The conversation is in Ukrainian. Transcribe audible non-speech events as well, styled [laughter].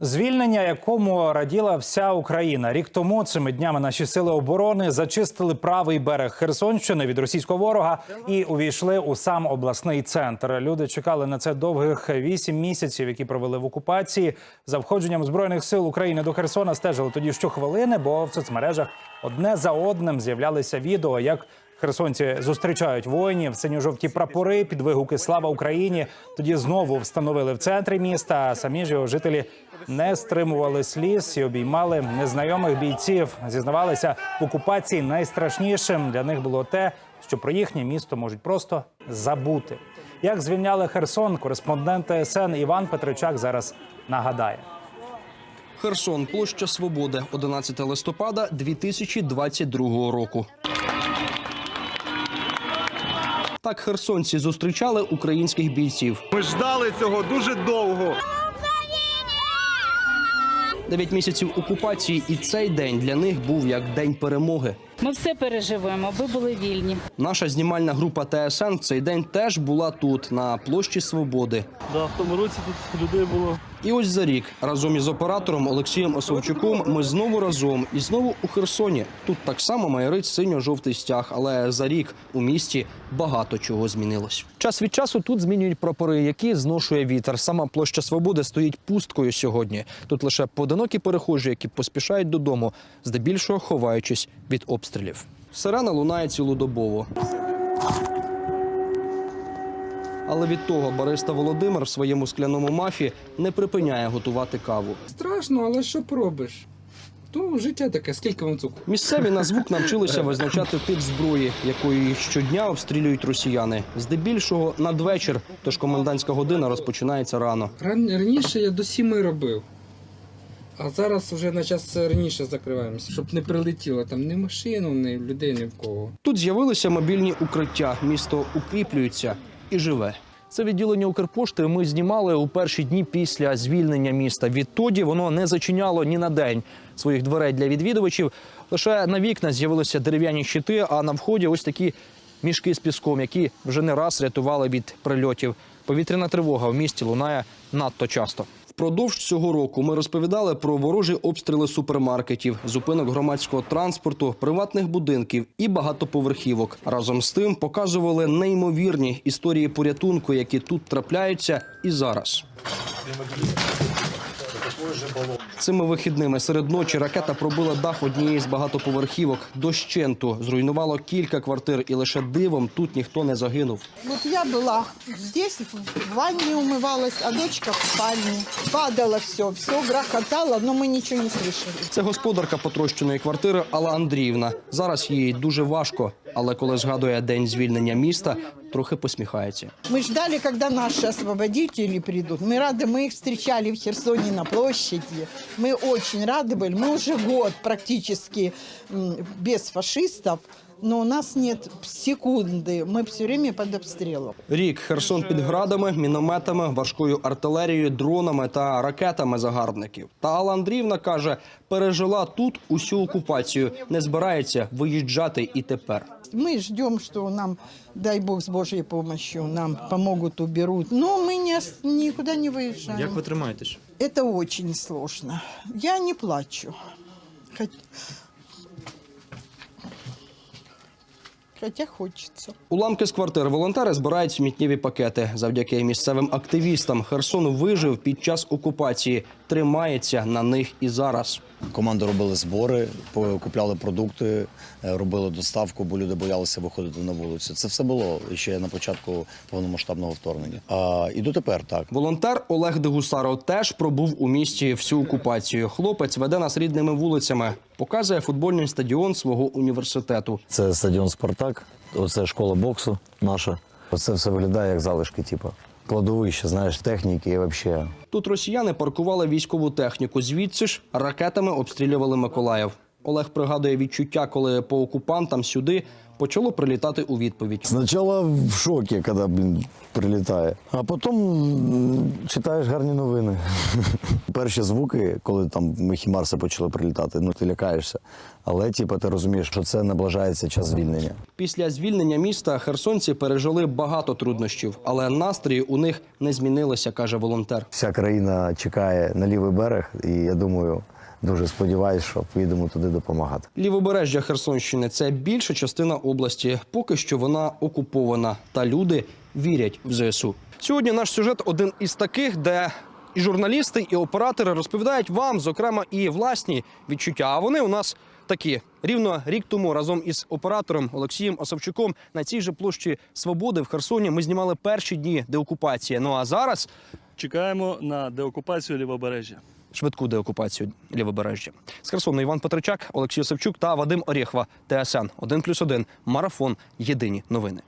Звільнення, якому раділа вся Україна, рік тому цими днями наші сили оборони зачистили правий берег Херсонщини від російського ворога і увійшли у сам обласний центр. Люди чекали на це довгих вісім місяців, які провели в окупації. За входженням збройних сил України до Херсона стежили тоді щохвилини, бо в соцмережах одне за одним з'являлися відео, як Херсонці зустрічають воїнів, синьо-жовті прапори, під вигуки Слава Україні. Тоді знову встановили в центрі міста. А самі ж його жителі не стримували сліз і обіймали незнайомих бійців. Зізнавалися в окупації найстрашнішим для них було те, що про їхнє місто можуть просто забути. Як звільняли Херсон, кореспондент ТСН Іван Петричак зараз нагадає. Херсон, площа Свободи, 11 листопада 2022 року. Так херсонці зустрічали українських бійців. Ми ждали цього дуже довго. Дев'ять місяців окупації, і цей день для них був як день перемоги. Ми все переживемо, аби були вільні. Наша знімальна група ТСН в цей день теж була тут, на площі Свободи. Да, в тому році тут людей було. І ось за рік разом із оператором Олексієм Осовчуком ми знову разом і знову у Херсоні. Тут так само майорить синьо-жовтий стяг, але за рік у місті багато чого змінилось. Час від часу тут змінюють прапори, які зношує вітер. Сама площа Свободи стоїть пусткою сьогодні. Тут лише поодинокі перехожі, які поспішають додому, здебільшого ховаючись від обстрілів. Сирена лунає цілодобово. Але від того бариста Володимир в своєму скляному мафі не припиняє готувати каву. Страшно, але що поробиш? То життя таке, скільки вам цукру? Місцеві на звук навчилися [laughs] визначати тип зброї, якою їх щодня обстрілюють росіяни. Здебільшого надвечір, тож комендантська година розпочинається рано. Ран... Раніше я до сіми робив. А зараз вже на час раніше закриваємося, щоб не прилетіло там ні машину, ні людей, ні в кого. Тут з'явилися мобільні укриття. Місто укріплюється і живе. Це відділення Укрпошти ми знімали у перші дні після звільнення міста. Відтоді воно не зачиняло ні на день своїх дверей для відвідувачів. Лише на вікна з'явилися дерев'яні щити, а на вході ось такі мішки з піском, які вже не раз рятували від прильотів. Повітряна тривога в місті лунає надто часто. Впродовж цього року ми розповідали про ворожі обстріли супермаркетів, зупинок громадського транспорту, приватних будинків і багатоповерхівок. Разом з тим показували неймовірні історії порятунку, які тут трапляються і зараз. Цими вихідними серед ночі ракета пробила дах однієї з багатоповерхівок дощенту, зруйнувало кілька квартир, і лише дивом тут ніхто не загинув. Вот я была здесь, в ванне умывалась, а дочка в спальне. Падало все, все грохотало, но мы ничего не слышали. Це господарка потрощеної квартири Алла Андріївна. Зараз їй дуже важко, але коли згадує день звільнення міста, трохи посміхається. Мы ждали, когда наши освободители придут. Мы рады, мы их встречали в Херсоне на площади. Мы очень рады были. Мы уже год практически м, без фашистов, но у нас нет секунды. Мы все время под обстрелом. Рік Херсон під градами, мінометами, важкою артилерією, дронами та ракетами загарбників. Та Алла Андріївна каже, пережила тут усю окупацію, не збирається виїжджати і тепер. Мы ждем, что нам, дай бог, с Божьей помощью, нам помогут, уберут. Но мы не, ос- никуда не выезжаем. Як ви тримаєтесь? Это очень сложно. Я не плачу. Хот- Хотя хочется. Уламки з квартир волонтери збирають сміттєві пакети. Завдяки місцевим активістам Херсон вижив під час окупації. Тримається на них і зараз. Команда робили збори, купляли продукти, е, робили доставку, бо люди боялися виходити на вулицю. Це все було ще на початку повномасштабного вторгнення. А і дотепер так. Волонтер Олег Дегусаров теж пробув у місті всю окупацію. Хлопець веде нас рідними вулицями, показує футбольний стадіон свого університету. Це стадіон Спартак, оце школа боксу наша. Оце все виглядає як залишки, типу. Кладовище, знаєш, техніки і взагалі. Тут росіяни паркували військову техніку. Звідси ж ракетами обстрілювали Миколаїв. Олег пригадує відчуття, коли по окупантам сюди почало прилітати у відповідь. Сначала в шокі, коли блін, прилітає, а потім читаєш гарні новини. [laughs] Перші звуки, коли там хімарси почали прилітати, ну ти лякаєшся. Але типу, ти розумієш, що це наближається час звільнення. Після звільнення міста херсонці пережили багато труднощів, але настрої у них не змінилися, каже волонтер. Вся країна чекає на лівий берег, і я думаю, дуже сподіваюся, що поїдемо туди допомагати. Лівобережжя Херсонщини це більша частина області. Поки що вона окупована, та люди вірять в ЗСУ. Сьогодні наш сюжет один із таких, де і журналісти, і оператори розповідають вам, зокрема, і власні відчуття. А вони у нас такі. Рівно рік тому разом із оператором Олексієм Осавчуком на цій же площі Свободи в Херсоні ми знімали перші дні деокупації. Ну а зараз Чекаємо на деокупацію лівобережжя. Швидку деокупацію лівобережжя. З Херсону Іван Петричак, Олексій Осипчук та Вадим Орєхва. ТСН 1+,1. Марафон. Єдині новини.